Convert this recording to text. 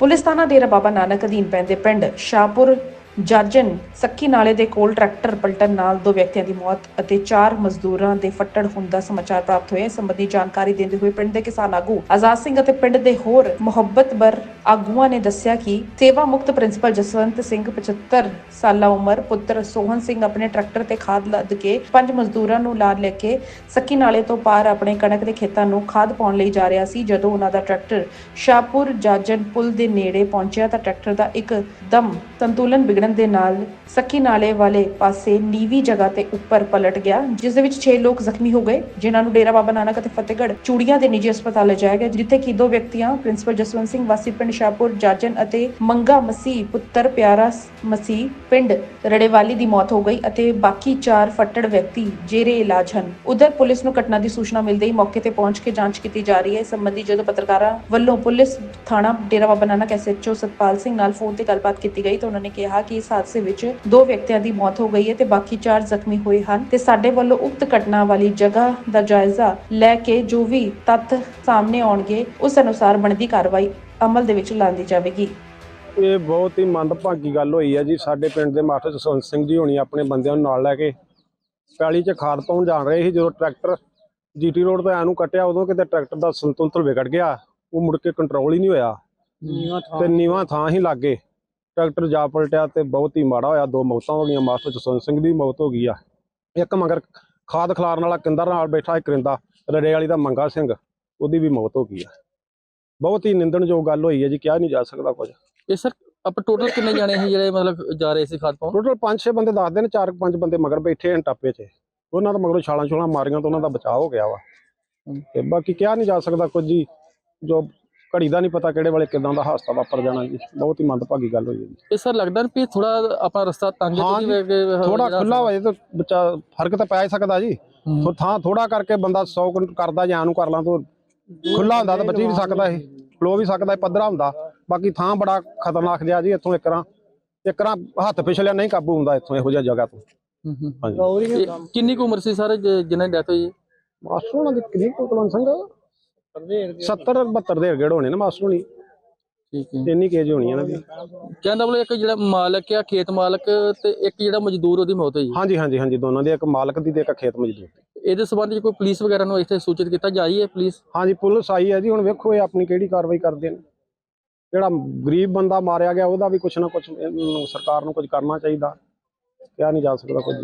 Police ਥਾਣਾ ਡੇਰਾ ਬਾਬਾ ਨਾਨਕ ਅਧੀਨ ਪੈਂਦੇ ਪਿੰਡ ਸ਼ਾਹਪੁਰ ਜਾਜਨ ਸੱਕੀ ਨਾਲੇ ਦੇ ਕੋਲ ਟਰੈਕਟਰ ਪਲਟਣ ਨਾਲ ਦੋ ਵਿਅਕਤੀਆਂ ਦੀ ਮੌਤ ਅਤੇ ਚਾਰ ਮਜ਼ਦੂਰਾਂ ਦੇ ਫੱਟੜ ਹੋਣ ਦਾ ਸਮਾਚਾਰ ਪ੍ਰਾਪਤ ਹੋਇਆ। ਇਸ ਸੰਬੰਧੀ ਜਾਣਕਾਰੀ ਦਿੰਦੇ ਹੋਏ ਪਿੰਡ ਦੇ ਕਿਸਾਨ ਆਗੂ ਆਜ਼ਾਦ ਸਿੰਘ ਅਤੇ ਪਿੰਡ ਦੇ ਹੋਰ ਮੁਹੱਬਤਬਰ ਆਗੂਆਂ ਨੇ ਦੱਸਿਆ ਕਿ ਸੇਵਾ ਮੁਕਤ ਪ੍ਰਿੰਸੀਪਲ ਜਸਵੰਤ ਸਿੰਘ 75 ਸਾਲਾ ਉਮਰ, ਪੁੱਤਰ ਸੋਹਨ ਸਿੰਘ ਆਪਣੇ ਟਰੈਕਟਰ ਤੇ ਖਾਦ ਲੱਦ ਕੇ ਪੰਜ ਮਜ਼ਦੂਰਾਂ ਨੂੰ ਨਾਲ ਲੈ ਕੇ ਸੱਕੀ ਨਾਲੇ ਤੋਂ ਪਾਰ ਆਪਣੇ ਕਣਕ ਦੇ ਖੇਤਾਂ ਨੂੰ ਖਾਦ ਪਾਉਣ ਲਈ ਜਾ ਰਿਹਾ ਸੀ। ਜਦੋਂ ਉਹਨਾਂ ਦਾ ਟਰੈਕਟਰ ਸ਼ਾਹਪੁਰ ਜਾਜਨ ਪੁਲ ਦੇ ਨੇੜੇ ਪਹੁੰਚਿਆ ਤਾਂ ਟਰੈਕਟਰ ਦਾ ਇੱਕ ਦਮ ਸੰਤੁਲਨ ਬਿਗੜ ਵਿਗੜਨ ਦੇ ਨਾਲ ਸੱਕੀ ਨਾਲੇ ਵਾਲੇ ਪਾਸੇ ਨੀਵੀ ਜਗ੍ਹਾ ਤੇ ਉੱਪਰ ਪਲਟ ਗਿਆ, ਜਿਸ ਦੇ ਵਿੱਚ 6 ਲੋਕ ਜ਼ਖਮੀ ਹੋ ਗਏ, ਜਿਨ੍ਹਾਂ ਨੂੰ ਡੇਰਾ ਬਾਬਾ ਨਾਨਕ ਅਤੇ ਫਤਿਹਗੜ੍ਹ ਚੂੜੀਆਂ ਦੇ ਨਿੱਜੀ ਹਸਪਤਾਲ ਲਿਜਾਇਆ ਗਿਆ, ਜਿੱਥੇ ਕਿ ਦੋ ਵਿਅਕਤੀਆਂ, ਪ੍ਰਿੰਸੀਪਲ ਜਸਵੰਤ ਸਿੰਘ ਵਾਸੀ ਪਿੰਡ ਸ਼ਾਹਪੁਰ ਜਾਜਨ ਅਤੇ ਮੰਗਾ ਮਸੀਹ ਪੁੱਤਰ ਪਿਆਰਾ ਮਸੀਹ ਪਿੰਡ ਰੜੇਵਾਲੀ ਦੀ ਮੌਤ ਹੋ ਗਈ ਅਤੇ ਬਾਕੀ ਚਾਰ ਫੱਟੜ ਵਿਅਕਤੀ ਜੇਰੇ ਇਲਾਜ ਹਨ। ਉਧਰ ਪੁਲਿਸ ਨੂੰ ਘਟਨਾ ਦੀ ਸੂਚਨਾ ਮਿਲਦੇ ਹੀ ਮੌਕੇ ਤੇ ਪਹੁੰਚ ਕੇ ਜਾਂਚ ਕੀਤੀ ਜਾ ਰਹੀ ਹੈ। ਇਸ ਸੰਬੰਧੀ ਜਦੋਂ ਪੱਤਰਕਾਰਾਂ ਵੱਲੋਂ ਪੁਲਿਸ ਥਾਣਾ ਡੇਰਾ ਬਾਬਾ ਨਾਨਕ ਐਸਐਚਓ ਸਤਪਾਲ ਸਿੰਘ ਨਾਲ ਫੋਨ ਤੇ ਗੱਲਬਾਤ ਕੀਤੀ ਗਈ ਤਾਂ ਉਹਨਾਂ ਨੇ ਕਿਹਾ ਕਿ ਇਸ ਹਾਦਸੇ ਵਿੱਚ ਦੋ ਵਿਅਕਤੀਆਂ ਦੀ ਮੌਤ ਹੋ ਗਈ ਹੈ ਤੇ ਬਾਕੀ ਚਾਰ ਜ਼ਖਮੀ ਹੋਏ ਹਨ ਤੇ ਸਾਡੇ ਵੱਲੋਂ ਉਕਤ ਘਟਨਾ ਵਾਲੀ ਜਗ੍ਹਾ ਦਾ ਜਾਇਜ਼ਾ ਲੈ ਕੇ ਜੋ ਵੀ ਤੱਥ ਸਾਹਮਣੇ ਆਉਣਗੇ ਉਸ ਅਨੁਸਾਰ ਬਣਦੀ ਕਾਰਵਾਈ ਅਮਲ ਦੇ ਵਿੱਚ ਲਾਂਦੀ ਜਾਵੇਗੀ। ਇਹ ਬਹੁਤ ਹੀ ਮੰਦਭਾਗੀ ਗੱਲ ਹੋਈ ਹੈ ਜੀ। ਸਾਡੇ ਪਿੰਡ ਦੇ ਮਾਸਟਰ ਜਸਵੰਤ ਸਿੰਘ ਜੀ ਹੋਣੀ ਆਪਣੇ ਬੰਦਿਆਂ ਨੂੰ ਨਾਲ ਲੈ ਕੇ ਪੈਲੀ 'ਚ ਖਾਦ ਪਾਉਣ ਜਾਣ ਰਹੇ ਸੀ ਜਦੋਂ ਟਰੈਕਟਰ ਜੀਟੀ ਰੋਡ ਤੋਂ ਐਨੂੰ ਕੱਟਿਆ ਉਦੋਂ ਕਿਤੇ ਟਰੈਕਟਰ ਦਾ ਸੰਤੁਲਨ ਵਿਗੜ ਗਿਆ। ਉਹ ਮੁੜ ਕੇ ਕੰਟਰੋਲ ਹੀ ਨਹੀਂ ਹੋਇਆ। ਤੇ ਨੀਵਾਂ ਥਾਂ ਹੀ ਲੱਗੇ ਟਰੈਕਟਰ ਜਾ ਪਲਟਿਆ ਤੇ ਬਹੁਤ ਹੀ ਮਾੜਾ ਹੋਇਆ। ਦੋ ਮੌਤਾਂ ਹੋ ਗਈਆਂ। ਮਾਸਟਰ ਜਸਵੰਤ ਸਿੰਘ ਦੀ ਮੌਤ ਹੋ ਗਈ ਆ। ਇੱਕ ਮਗਰ ਖਾਦ ਖਿਲਾਰਨ ਵਾਲਾ ਕਿੰਦਰ ਨਾਲ ਬੈਠਾ ਇੱਕ ਕਰਿੰਦਾ ਰੜੇ ਵਾਲੀ ਦਾ ਮੰਗਾ ਸਿੰਘ ਉਹਦੀ ਵੀ ਮੌਤ ਹੋ ਗਈ ਆ। ਬਹੁਤ ਹੀ ਨਿੰਦਣਯੋਗ ਗੱਲ ਹੋਈ ਹੈ ਜੀ ਕਿਹਾ ਨਹੀਂ ਜਾ ਸਕਦਾ ਕੁਝ। ਇਹ ਸਰ ਆਪਾਂ ਟੋਟਲ ਕਿੰਨੇ ਜਾਣੇ ਸੀ ਜਿਹੜੇ ਮਤਲਬ ਜਾ ਰਹੇ ਸੀ ਖਾਦ ਪਾਉਣ? ਟੋਟਲ 5-6 ਬੰਦੇ ਦੱਸਦੇ ਨੇ 4-5 ਬੰਦੇ ਮਗਰ ਬੈਠੇ ਹਨ ਟਾਪੇ 'ਚ। ਉਹਨਾਂ ਦਾ ਮਗਰੋਂ ਛਾਲਾਂ ਛੁਲਾਂ ਮਾਰੀਆਂ ਤਾਂ ਉਹਨਾਂ ਦਾ ਬਚਾਅ ਹੋ ਗਿਆ ਵਾ। ਤੇ ਬਾਕੀ ਕਿਹਾ ਨਹੀਂ ਜਾ ਸਕਦਾ ਕੁਝ ਜੀ ਜੋ ਘੜੀ ਦਾ ਨਹੀਂ ਪਤਾ ਕਿਹੜੇ ਵੇਲੇ ਕਿਦਾਂ ਦਾ ਹਾਦਸਾ ਵਾਪਰ ਜਾਣਾ ਜੀ। ਬਹੁਤ ਹੀ ਮੰਦਭਾਗੀ ਗੱਲ ਹੋਈ ਹੈ ਜੀ। ਇਹ ਸਰ ਲੱਗਦਾ ਵੀ ਥੋੜਾ ਆਪਣਾ ਰਸਤਾ ਤੰਗ ਹੈ ਜੀ, ਥੋੜਾ ਖੁੱਲਾ ਹੋਏ ਤਾਂ ਬੱਚਾ ਫ਼ਰਕ ਤਾਂ ਪੈ ਸਕਦਾ ਜੀ। ਥੋ- ਥੋੜਾ ਕਰਕੇ ਬੰਦਾ 100 ਕਰਦਾ ਜਾਂ ਨੂੰ ਕਰ ਲਾਂ ਤਾਂ ਖੁੱਲਾ ਹੁੰਦਾ ਤਾਂ ਬਚੀ ਵੀ ਸਕਦਾ ਇਹ ਫਲੋ ਵੀ ਸਕਦਾ ਇਹ ਪੱਧਰਾ ਹੁੰਦਾ। ਬਾਕੀ ਥਾਂ ਬੜਾ ਖਤਰਨਾਕ ਜਿਹਾ ਜੀ ਇੱਥੋਂ ਇੱਕਰਾਂ ਇੱਕਰਾਂ ਹੱਥ ਪਿਛਲਿਆ ਨਹੀਂ ਕਾਬੂ ਹੁੰਦਾ ਇੱਥੋਂ ਇਹੋ ਜਿਹਾ ਜਗ੍ਹਾ ਤੋਂ। ਹਾਂਜੀ। ਕਿੰਨੀ ਕੁ ਉਮਰ ਸੀ ਸਰ ਜਿਹਨਾਂ ਦੀ ਡੈਥ ਹੋਈ ਹੈ? ਮਾਸਟਰ ਉਹਨਾਂ ਦੀ ਕਿੰਨੀ ਕੁ ਸਿੰਘ 70 72 ਦੇ ਗੇੜ ਹੋਣੇ ਨੇ ਮਾਸਟਰ ਹੋਣੀ। ਠੀਕ ਹੈ। ਇੰਨੀ ਕੇਜ ਹੋਣੀ ਇਹਨਾਂ ਦੀ। ਕਹਿੰਦਾ ਬੋਲੇ ਇੱਕ ਜਿਹੜਾ ਮਾਲਕ ਆ ਖੇਤ ਮਾਲਕ ਤੇ ਇੱਕ ਜਿਹੜਾ ਮਜ਼ਦੂਰ ਉਹਦੀ ਮੌਤ ਹੋਈ। ਹੈ। ਹਾਂਜੀ ਹਾਂਜੀ ਹਾਂਜੀ ਦੋਨਾਂ ਦੀ ਇੱਕ ਮਾਲਕ ਦੀ ਤੇ ਇੱਕ ਖੇਤ ਮਜ਼ਦੂਰ ਦੀ। ਇਹਦੇ ਸੰਬੰਧ ਵਿੱਚ ਕੋਈ ਪੁਲਿਸ ਵਗੈਰਾ ਨੂੰ ਇੱਥੇ ਸੂਚਿਤ ਕੀਤਾ ਜਾਈ ਹੈ ਪੁਲਿਸ? ਹਾਂਜੀ ਪੁਲਿਸ ਆਈ ਹੈ ਜੀ ਹੁਣ ਵੇਖੋ ਇਹ ਆਪਣੀ ਕਿਹੜੀ ਕਾਰਵਾਈ ਕਰਦੇ ਨੇ। ਜਿਹੜਾ ਗਰੀਬ ਬੰਦਾ ਮਾਰਿਆ ਗਿਆ ਉਹਦਾ ਵੀ ਕੁਛ ਨਾ ਕੁਛ ਸਰਕਾਰ ਨੂੰ ਕੁਝ ਕਰਨਾ ਚਾਹੀਦਾ। ਕਿਹਾ ਨਹੀਂ ਜਾ ਸਕਦਾ ਕੁਝ